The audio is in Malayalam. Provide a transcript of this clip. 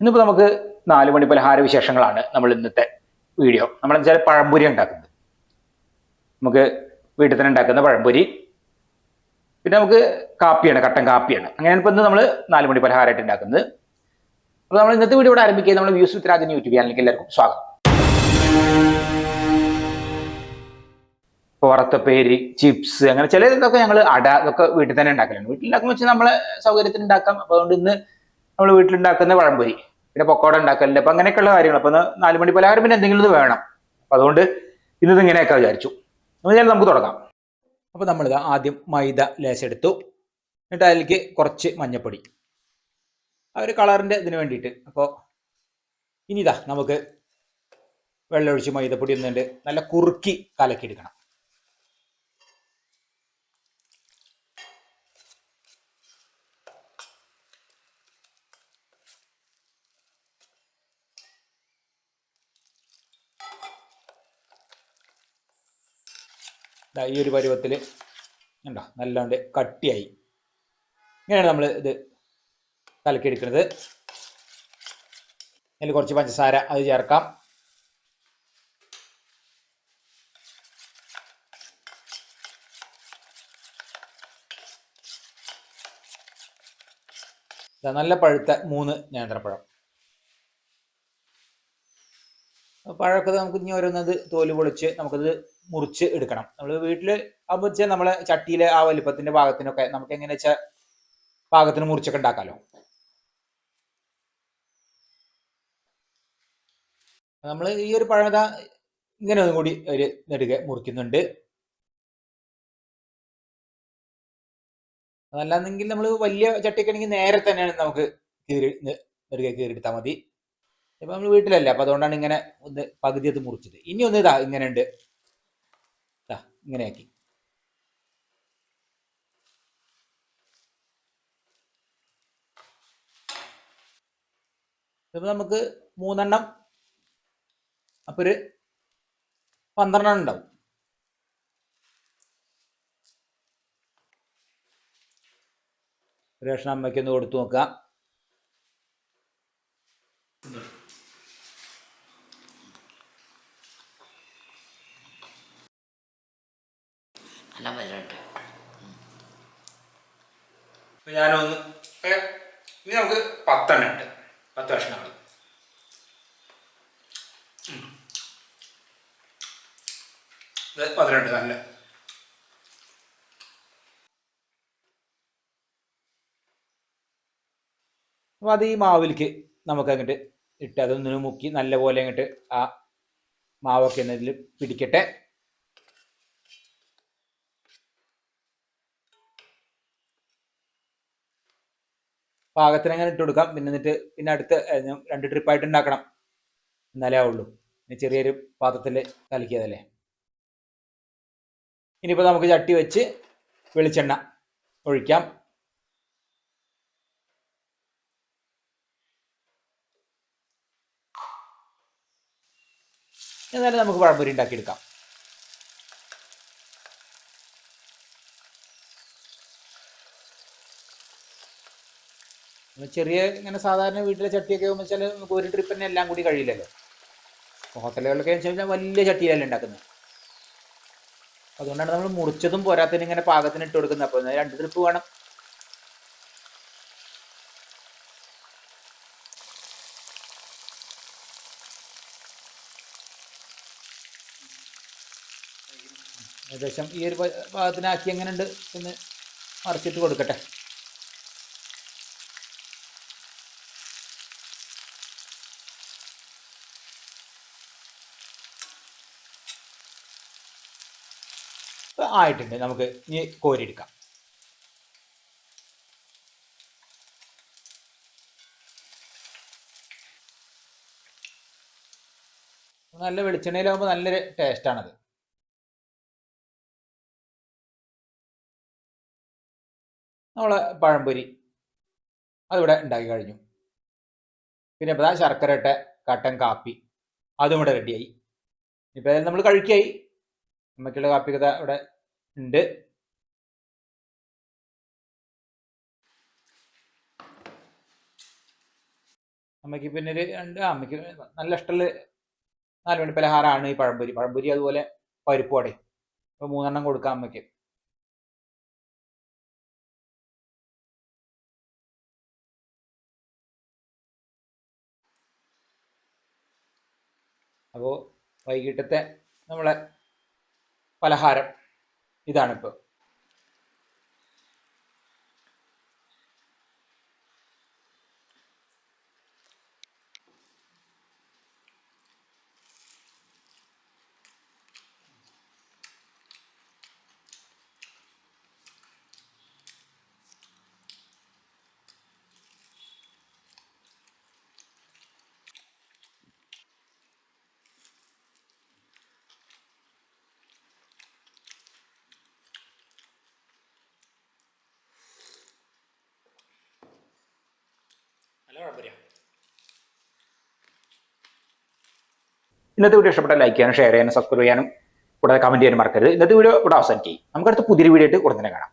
ഇന്നിപ്പോൾ നമുക്ക് നാല് മണി പലഹാര വിശേഷങ്ങളാണ് നമ്മൾ ഇന്നത്തെ വീഡിയോ. നമ്മളെന്ന് വെച്ചാൽ പഴംപൊരി ഉണ്ടാക്കുന്നത്. നമുക്ക് വീട്ടിൽ തന്നെ ഉണ്ടാക്കുന്ന പഴംപൊരി. പിന്നെ നമുക്ക് കാപ്പിയാണ് കട്ടൻ കാപ്പിയാണ്. അങ്ങനെയാണ് ഇപ്പോൾ ഇന്ന് നമ്മൾ നാല് മണി പലഹാരമായിട്ട് ഉണ്ടാക്കുന്നത്. അപ്പോൾ നമ്മൾ ഇന്നത്തെ വീഡിയോ ഇവിടെ ആരംഭിക്കുക. നമ്മൾ വ്യൂസ് വിത്ത് രാജൻ യൂട്യൂബ് ചാനലിലേക്ക് എല്ലാവർക്കും സ്വാഗതം. പുറത്തപ്പേരി ചിപ്സ് അങ്ങനെ ചില ഇതൊക്കെ ഞങ്ങൾ അട ഇതൊക്കെ വീട്ടിൽ തന്നെ ഉണ്ടാക്കലുണ്ട്. വീട്ടിലുണ്ടാക്കുമ്പോൾ വെച്ചാൽ നമ്മളെ സൗകര്യത്തിന് ഉണ്ടാക്കാം. അപ്പോൾ അതുകൊണ്ട് ഇന്ന് നമ്മൾ വീട്ടിലുണ്ടാക്കുന്ന പഴംപൊരി. പിന്നെ പൊക്കോട ഉണ്ടാക്കലുണ്ട് അപ്പൊ അങ്ങനെയൊക്കെയുള്ള കാര്യങ്ങൾ. അപ്പൊ നാലുമണി നാല് മണി പലഹാരം പിന്നെ എന്തെങ്കിലും ഇത് വേണം. അപ്പൊ അതുകൊണ്ട് ഇന്നത് ഇങ്ങനെയൊക്കെ വിചാരിച്ചു. എന്നാൽ നമുക്ക് തുടങ്ങാം. അപ്പൊ നമ്മളിത് ആദ്യം മൈദ ലേശെടുത്തു എന്നിട്ട് അതിലേക്ക് കുറച്ച് മഞ്ഞപ്പൊടി. ആ ഒരു കളറിന്റെ ഇതിന് വേണ്ടിയിട്ട്. അപ്പോൾ ഇനി ഇതാ നമുക്ക് വെള്ളമൊഴിച്ച് മൈദപ്പൊടി ഒന്നുണ്ട്. നല്ല കുറുക്കി കലക്കിയെടുക്കണം. ദാ ഈ ഒരു പരുവത്തിൽ ഉണ്ടോ നല്ലാണ്ട് കട്ടിയായി. ഇങ്ങനെയാണ് നമ്മൾ ഇത് കലക്കിയെടുക്കുന്നത്. അതിൽ കുറച്ച് പഞ്ചസാര അത് ചേർക്കാം. നല്ല പഴുത്ത മൂന്ന് നേന്ത്രപ്പഴം. പഴമൊക്കെ നമുക്ക് ഇനി ഓരോന്നത് തോൽ പൊളിച്ച് നമുക്കത് മുറിച്ച് എടുക്കണം. നമ്മൾ വീട്ടിൽ അപ്പോൾ വെച്ചാൽ നമ്മളെ ചട്ടിയിലെ ആ വലിപ്പത്തിന്റെ ഭാഗത്തിനൊക്കെ നമുക്ക് എങ്ങനെ വെച്ചാൽ പാകത്തിന് മുറിച്ചൊക്കെ ഉണ്ടാക്കാമല്ലോ നമ്മൾ ഈ ഒരു പഴമത ഇങ്ങനെ ഒന്നും കൂടി ഒരു നെടുക മുറിക്കുന്നുണ്ട്. അതല്ലാന്നെങ്കിൽ നമ്മൾ വലിയ ചട്ടിയൊക്കെ ആണെങ്കിൽ നേരെ തന്നെയാണ് നമുക്ക് കീറി നെടുക കീറിയെടുത്താൽ മതി. ഇപ്പൊ നമ്മൾ വീട്ടിലല്ല അപ്പൊ അതുകൊണ്ടാണ് ഇങ്ങനെ ഒന്ന് പകുതി അത് മുറിച്ചത്. ഇനി ഒന്ന് ഇതാ ഇങ്ങനെ ഉണ്ട് ഇങ്ങനെയാക്കി. ഇപ്പൊ നമുക്ക് മൂന്നെണ്ണം അപ്പോൾ ഒരു പന്ത്രണ്ടെണ്ണം ഉണ്ടാവും. രേഷൻ അമ്മയ്ക്കൊന്ന് കൊടുത്തു നോക്കാം. നല്ല വരട്ടെ ഇപ്പൊ ഞാനൊന്ന് ഇനി നമുക്ക് പത്തെണ്ണം ഉണ്ട് പത്ത് കഷ്ണങ്ങൾ പതിനെട്ട് നല്ല. അപ്പോൾ അത് ഈ മാവിലേക്ക് നമുക്ക് അങ്ങോട്ട് ഇട്ട് അതൊന്നിനു മുക്കി നല്ലപോലെ അങ്ങോട്ട് ആ മാവൊക്കെ എന്നതിൽ പിടിക്കട്ടെ. പാകത്തിന് അങ്ങനെ ഇട്ട് കൊടുക്കാം. പിന്നെ എന്നിട്ട് പിന്നെ അടുത്ത് രണ്ട് ട്രിപ്പായിട്ട് ഉണ്ടാക്കണം എന്നാലേ ആവുള്ളൂ. പിന്നെ ചെറിയൊരു പാത്രത്തിൽ കലക്കിയതല്ലേ. ഇനിയിപ്പോൾ നമുക്ക് ചട്ടി വെച്ച് വെളിച്ചെണ്ണ ഒഴിക്കാം. എന്നാലും നമുക്ക് പഴംപൊരി ഉണ്ടാക്കിയെടുക്കാം. ചെറിയ ഇങ്ങനെ സാധാരണ വീട്ടിലെ ചട്ടിയൊക്കെ ആകുമ്പോൾ വെച്ചാൽ നമുക്ക് ഒരു ട്രിപ്പ് തന്നെ എല്ലാം കൂടി കഴിയില്ലല്ലോ. ഹോട്ടലുകളിലൊക്കെ വെച്ചാൽ വലിയ ചട്ടിയിലല്ലേ ഉണ്ടാക്കുന്നത് അതുകൊണ്ടാണ് നമ്മൾ മുറിച്ചതും പോരാത്തതിന് ഇങ്ങനെ പാകത്തിന് ഇട്ട് കൊടുക്കുന്നത് അപ്പോൾ രണ്ട് ട്രിപ്പ് വേണം. ഏകദേശം ഈ ഒരു പാകത്തിനാക്കി എങ്ങനെ ഉണ്ട് എന്ന് മറിച്ചിട്ട് കൊടുക്കട്ടെ. ആയിട്ടുണ്ട്. നമുക്ക് ഇനി കോരിയെടുക്കാം. നല്ല വെളിച്ചെണ്ണയിലാകുമ്പോൾ നല്ലൊരു ടേസ്റ്റാണത്. നമ്മളെ പഴംപൊരി അതിവിടെ ഉണ്ടാക്കി കഴിഞ്ഞു. പിന്നെ ഇപ്പോൾ ശർക്കര ഇട്ട കട്ടൻ കാപ്പി അതും ഇവിടെ റെഡിയായി ഇപ്പോൾ നമ്മൾ കഴിക്കായി. നമുക്കുള്ള കാപ്പി കഥ ഇവിടെ ഉണ്ട്. അമ്മയ്ക്ക് പിന്നെ ഒരു രണ്ട് അമ്മയ്ക്ക് നല്ല ഇഷ്ടമുള്ള നാല് മണി പലഹാരമാണ് ഈ പഴംപൊരി. പഴംപൊരി അതുപോലെ പരിപ്പ് വടയും. അപ്പോൾ മൂന്നെണ്ണം കൊടുക്കാം അമ്മയ്ക്ക്. അപ്പോൾ വൈകിട്ടത്തെ നമ്മളെ പലഹാരം. ഇതാണിപ്പോൾ ഇന്നത്തെ വീഡിയോ ഇഷ്ടപ്പെട്ട ലൈക്ക് ചെയ്യാനും ഷെയർ ചെയ്യാനും സബ്സ്ക്രൈബ് ചെയ്യാനും കൂടാതെ കമന്റ് ചെയ്യാനും മറക്കരുത്. ഇന്നത്തെ വീഡിയോ ഇവിടെ അവസാനിക്കും നമുക്ക് അടുത്ത പുതിയൊരു വീഡിയോ ആയിട്ട് ഉടനെ കാണാം.